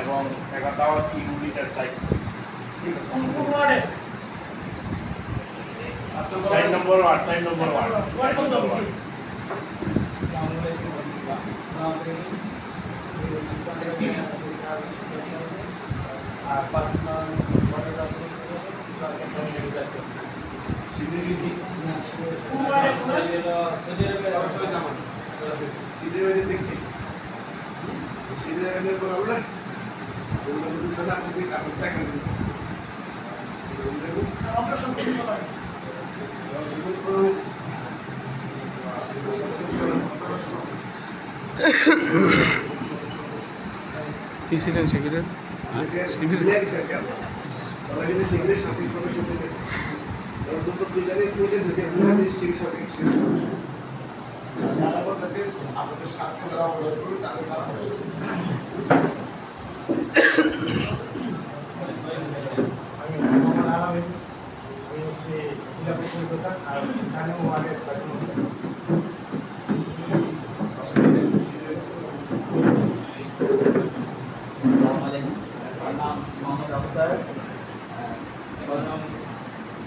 এবং একটা দাওয়াত ইউনিটের দায়িত্ব side number ward side number ward. Side number ward বাজে করে বলে দেখেন ইসিডেন্ট সেক্রেটারি? আপনাদের সাথে যারা অবস্থান করবে তাদের নাম আছে। আমি মোহাম্মদ আলামিন আমি হচ্ছে পরিষদ আর জানি ওয়ার্ডের নাম মোহাম্মদ আখতার আহ, ছয়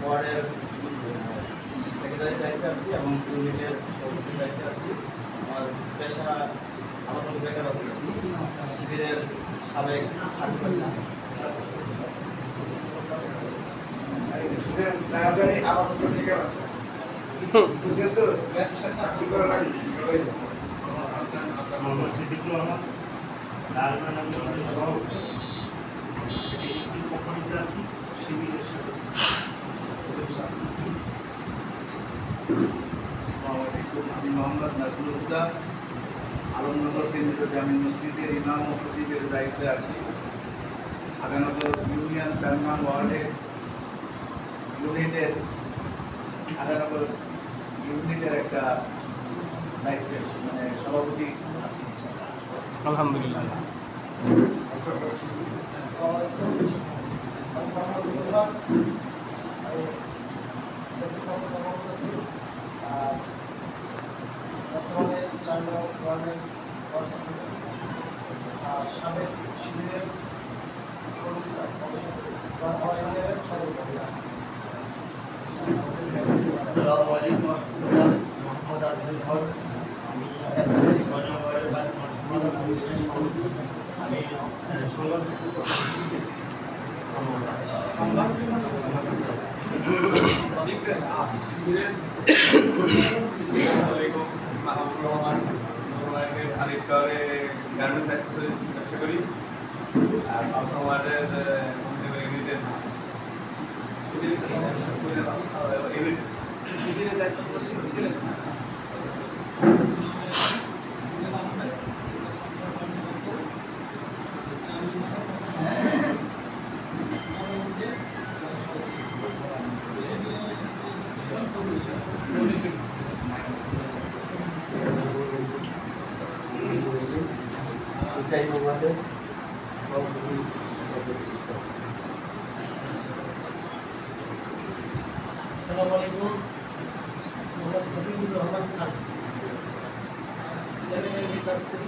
ওয়ার্ডের সেক্রেটারির দায়িত্বে আছি এবং ইউনিটের দায়িত্বে আছি। আমার পেশা বেকার আছি শিবিরের সাবেক আপাতত আছে। বুঝছেন তো? কি করা লাগবে আমি মোহাম্মদ নাজমুল হুদা আলমনগর কেন্দ্রীয় জামি মসজিদের ইমাম ও খতিবের দায়িত্বে আছি। আগানগর ইউনিয়ন চারমান ওয়ার্ডের ইউনিটের আগানগর ইউনিটের একটা দায়িত্বে আছি, মানে সভাপতি আছি। আলহামদুলিল্লাহ। বর্তমানে চার সাবেক শিবিরের সভাপতি আসসালামু আলাইকুম আমি ছয় নং ওয়ার্ডের বাড়ি মসজিদ কমিটির সভাপতি আমি সংবাদ মাহমুদুর রহমান মুসলমানের গার্মেন্টস করি আর পাঁচ নম্বরের ইউনিটের শিবিরের দায়িত্ব আসসালামু আলাইকুম। মোহাম্মদ হাবিবুর রহমান খান সিলেটের এই কাজ করি।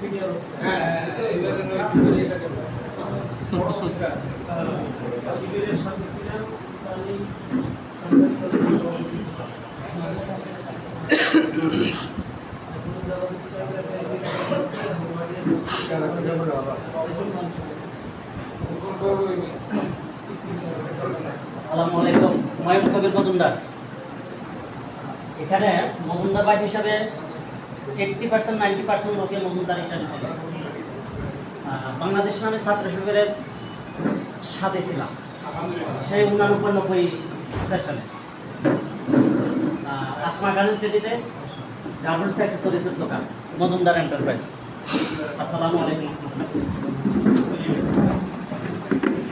সিনিয়র শিবিরের সাথে ছিলেন ইসলামী সরকারি কলেজের সভাপতি আসসালামু আলাইকুম। হুমায়ুন কবির মজুমদার। এখানে মজুমদার বাইক হিসাবে এইট্টি পার্সেন্ট নাইনটি পার্সেন্ট লোকে মজুমদার হিসাবে ছিল বাংলাদেশ নামে ছাত্র শিবিরের সাথে ছিলাম। সেই উনানব্বই নব্বই সেশনে আসমা গার্ডেন সিটিতে গার্মেন্টস অ্যাক্সেসরিজের দোকান, মজুমদার এন্টারপ্রাইজ আসসালামু আলাইকুম।